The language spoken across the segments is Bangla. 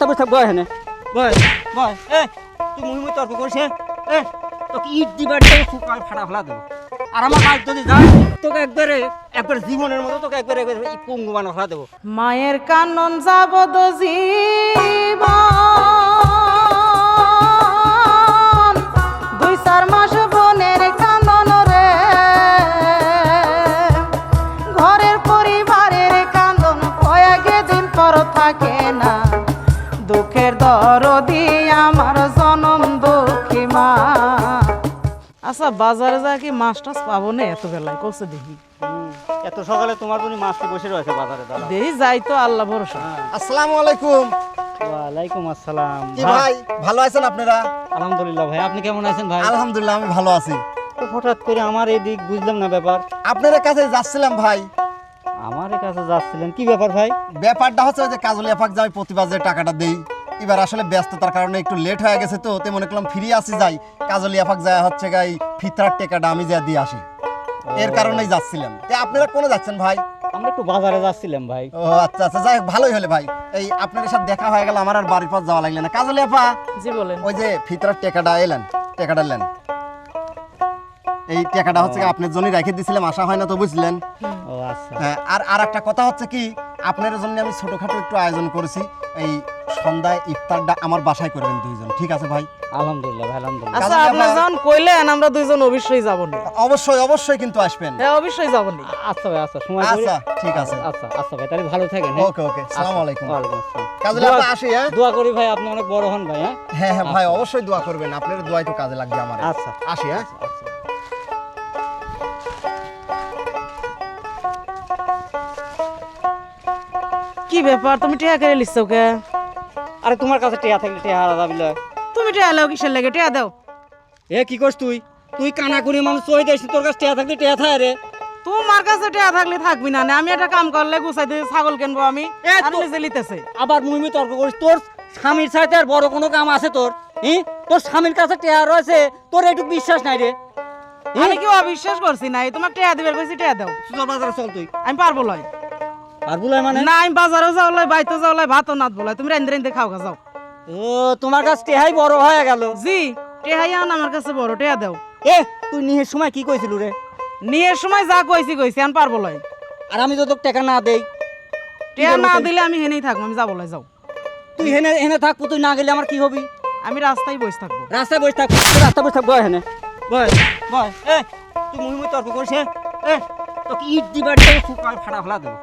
রাস্তা বসে বয় হেনে। বয় বয় এ তুই মুহি মুহি তর্ক করিস? এ তোকে ইট দিবার দিয়ে ফাটা ফেলা দেবো। আর আমার কাজ যদি যাস তোকে একবারে একবার জীবনের মতো তোকে একবারে একবার পঙ্গু বানা ফেলা দেবো। মায়ের কানন যাবদ জীবন। বাজারে যা কি মাছ টাছ পাবো না এত বেলায়? কষে দেখি। এত সকালে তোমার জন্য মাছটি বসে রয়েছে বাজারে দাঁড়া দেই যাই তো আল্লাহ ভরসা। আসসালামু আলাইকুম। ওয়ালাইকুম আসসালাম। কি ভাই ভালো আছেন আপনারা? আলহামদুলিল্লাহ ভাই আপনি কেমন আছেন ভাই? আলহামদুলিল্লাহ আমি ভালো আছি। তো হঠাৎ করে আমার এই দিক বুঝলাম না ব্যাপার। আপনাদের কাছে যাচ্ছিলাম ভাই। আমার কাছে যাচ্ছিলেন কি ব্যাপার ভাই? ব্যাপারটা হচ্ছে যে কাজলি আপাক যে আমি প্রতিবার যে টাকাটা দেই। এবার আসলে ব্যস্ততার কারণে একটু লেট হয়ে গেছে তো তে মনে করলাম ফিরে আসি যাই। কাজলি আপাক যায় হচ্ছে গাই ফিতরার টাকাটা আমি যা দিয়ে আসি। এর কারণেই যাচ্ছিলাম। তে আপনারা কোনে যাচ্ছেন ভাই? আমরা একটু বাজারে যাচ্ছিলাম ভাই। ও আচ্ছা আচ্ছা যাই হোক, ভালোই হলে ভাই। এই আপনাদের সাথে দেখা হয়ে গেল আমার আর বাড়ির পর যাওয়া লাগলে না। কাজলি আপা জি বলেন। ওই যে ফিতরার টাকাটা এলেন টাকাটা এলেন এই টাকাটা হচ্ছে আপনার জন্যই রেখে দিয়েছিলাম আশা হয় না তো বুঝলেন। ও আচ্ছা। হ্যাঁ, আর আর একটা কথা হচ্ছে কি আপনার জন্য আমি ছোটখাটো একটু আয়োজন করেছি। এই সন্ধ্যায় ইফতারটা আমার বাসায় করবেন দুইজন ঠিক আছে ভাই? আলহামদুলিল্লাহ আলহামদুলিল্লাহ। আচ্ছা আপনি যখন কইলেন আমরা দুইজন অবশ্যই যাব নি। অবশ্যই অবশ্যই কিন্তু আসবেন। হ্যাঁ অবশ্যই যাব নি। আচ্ছা ভাই আচ্ছা সময় আচ্ছা ঠিক আছে। আচ্ছা আচ্ছা ভাই তাহলে ভালো থাকেন হ্যাঁ? ওকে ওকে সালাম আচ্ছা, আলাইকুম আসসালাম। কাজে আপনি আসি হ্যাঁ? দোয়া করি ভাই আপনি অনেক বড় হন ভাই হ্যাঁ? হ্যাঁ হ্যাঁ ভাই আচ্ছা। অবশ্যই দোয়া করবেন আপনার দোয়া একটু কাজে লাগবে আমার। আচ্ছা। আসি হ্যাঁ? আচ্ছা। কি ব্যাপার? তুমি টিয়া করে লিখছ কে? আরে তোমার কাছে টেয়া থাকলে টেয়া হারা যাবি। তুমি টিয়া লাও কিসের লাগে? টিয়া দাও। এ কি করছ তুই? তুই কানা করি মানুষ চই দেশ তোর কাছে টেয়া থাকলে টেয়া থাকে রে। তোমার কাছে টিয়া থাকলে থাকবি না আমি একটা কাম করলে গুছাই দিয়ে ছাগল কিনবো আমি। আর নিজে লিতেছে। আবার মুহিমি তর্ক করিস তোর স্বামীর সাথে আর বড় কোনো কাম আছে তোর? হি? তোর স্বামীর কাছে টেয়া রয়েছে তোর একটু বিশ্বাস নাই রে? আমি কি অবিশ্বাস করছি না তোমার টিয়া দিবার কইছি টিয়া দাও। চল বাজারে চল তুই। আমি পারব লয়। আর বুলাই মানে? না আমি বাজারে যাও লয় বাইতে যাও লয় ভাতও নাত বলাই তুমি রান্ধে রান্ধে খাও যাও। ও তোমার কাছে টেহাই বড় হয়ে গেল। জি টেহাই আন আমার কাছে বড় টেয়া দাও। এ তুই নিহের সময় কি কইছিল রে? নিয়ে সময় যা কইছি কইছি আমি পারব লয়। আর আমি তো তোকে টাকা না দেই বলব না দিলে আমি হেনেই থাকব আমি যাব লয় যাও। তুই হেনে হেনে থাকব তুই না গেলে আমার কি হবি? আমি রাস্তায় বসে থাকব। রাস্তায় বসে থাক তুই রাস্তায় বসে থাক বয় হেনে। বয় বয় এ তুই মুহি মুহি তর্ক করিস? এ তোকে ইট দিবার দিয়ে ফুকা ফাটা ফেলা দেবো।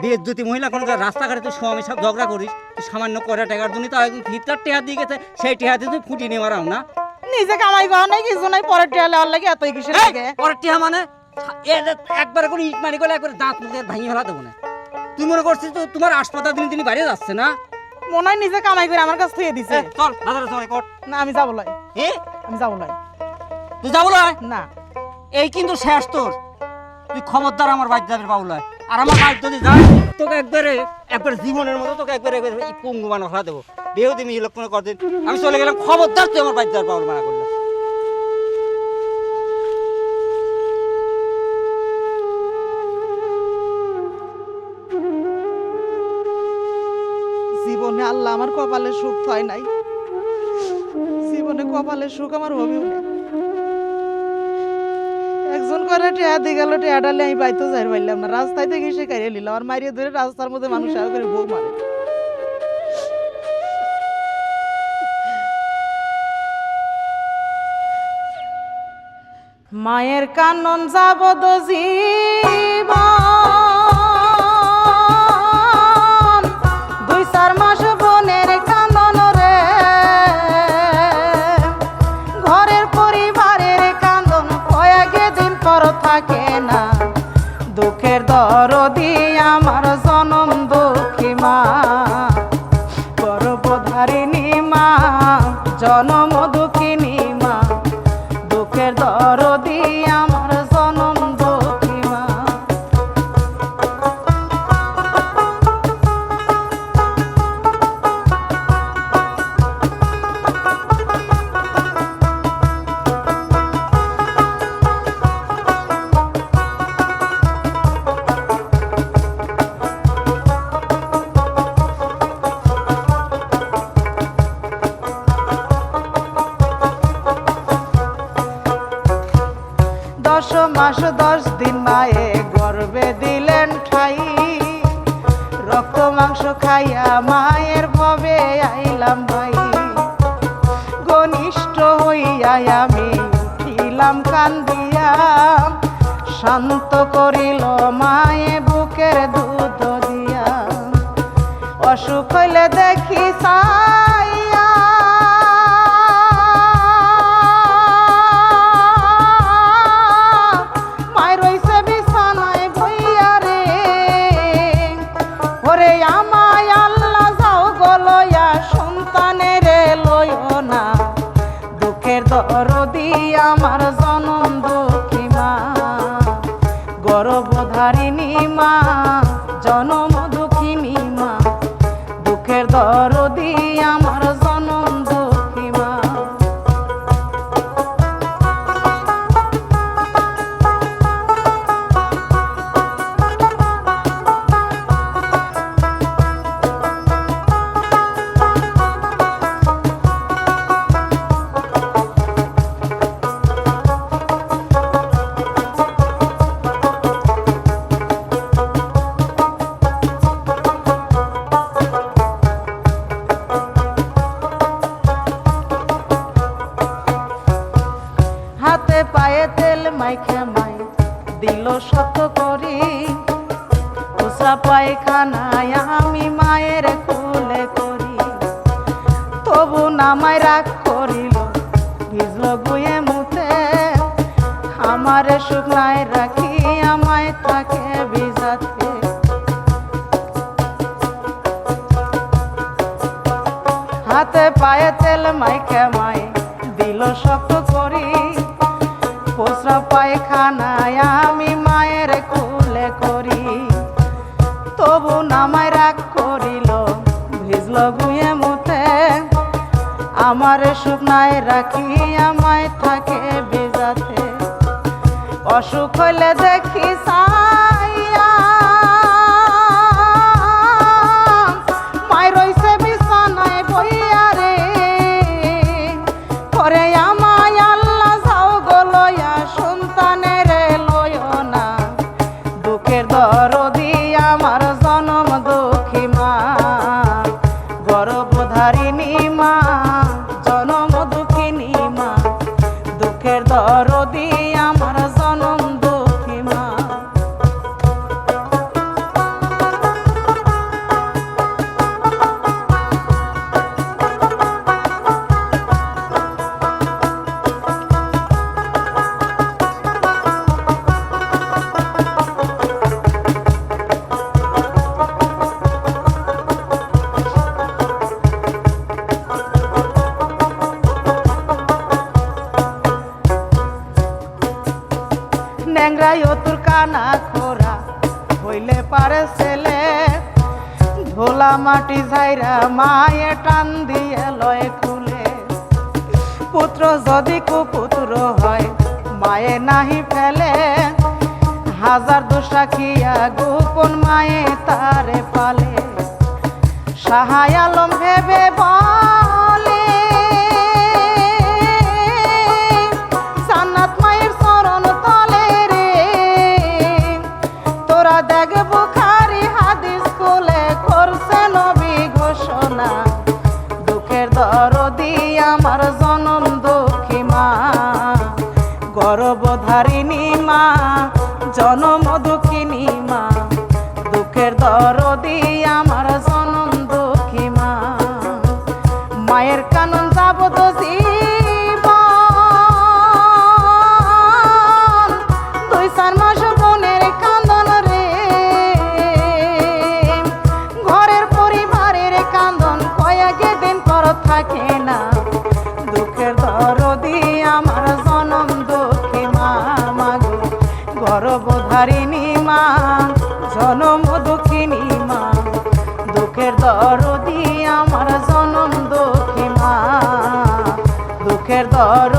বিয়ে যদি মহিলা কোনো রাস্তাঘাটে তুই স্বামী সব ঝগড়া করিস তুই সামান্য কয়টা টাকার জন্য তাও একদম ফিরতার টেহা দিয়ে গেছে সেই টেহা দিয়ে তুই ফুটিয়ে নিয়ে মারাও না। নিজে কামাই করা নাই কিছু নাই পরে টেয়া লেওয়ার লাগে এতই এই, লাগে? পরের টেহা মানে? একবার করে ইট মারি করলে একবার দাঁত মুখে ভাঙিয়ে ফেলা দেবো না। তুই মনে করছিস তো তোমার হাসপাতাল দিন দিনই বাইরে যাচ্ছে না? মনে হয় নিজে কামাই করে আমার কাছে থুয়ে দিছে। চল বাজারে চল কর। না আমি যাব লয়। এ? আমি যাব লয়। তুই যাব না না। এই কিন্তু শেষ তোর। তুই খবরদার আমার বাড়িতে যাবে বাউলায় আর আমার বাড়িতে যদি যাস তোকে একবারে, একবার জীবনের মতো তোকে একবারে একবারে পঙ্গু বানা ফেলা দেবো। বিয়েও দিবি, এই লক্ষণ করদিন আমি চলে গেলাম, খবরদার তুই আমার বাড়িতে বাউল মানা করলে জীবনে আল্লাহ আমার কপালে সুখ হয় নাই। জীবনে কপালে সুখ আমার হবেও না করে টেয়া গেল, টেয়া আমি যাই না। রাস্তায় থেকে এসে কারিয়ে আর মারিয়ে ধরে রাস্তার মধ্যে মানুষ আর করে বউ মারে। মায়ের কানন যাব জীবন দুঃখের দরদি আমার মাস দশ দিন মায়ে গর্বে দিলেন ঠাই। রক্ত, মাংস খাইয়া মায়ের ভবে আইলাম ভাই। ঘনিষ্ঠ হইয়া আমি উঠিলাম কান্দিয়া শান্ত করিল মায়ে বুকের দুধ দিয়া। অসুখ হইলে দেখি চাইয়া দুঃখের হাতে পায়ে তেল মাইখে মাই দিল শত করি। উসরা পায়খানায় আমি মায়ের কুলে করি। তবু নামায় রাগ করিল, ভিজল গুয়ে মুতে। আমারে শুকনায় রাখি আমায় থাকে ভিজাতে। হাতে পায়ে তেল মাইকে মাই দিল শক্ত করি। পোসরা পায়খানায় আমি মায়ের কুলে করি। তবু নামায় রাগ করিল, ভিজল গুয়ে মুতে। আমার শুকনায় রাখি আমায় থাকে বেজাতে অসুখ হইলে দেখি দরদি আমার জনম তোর খোরা, হইলে পারে ছেলে। ধোলা মাটি ঝাইরা মায়ে টান দিয়ে লয় খুলে পুত্র যদি কুপুত্র হয়, মায়ে নাহি ফেলে। হাজার দোষা খিয়া গোপন মায়ে তারে পালে। সাহায় আলম ভেবে বলে গর্ভধারিণী মা জনম দুঃখিনী মা দুঃখের দরদি আমার জনম দরদি আমার জনম দুঃখী মা দুঃখের দর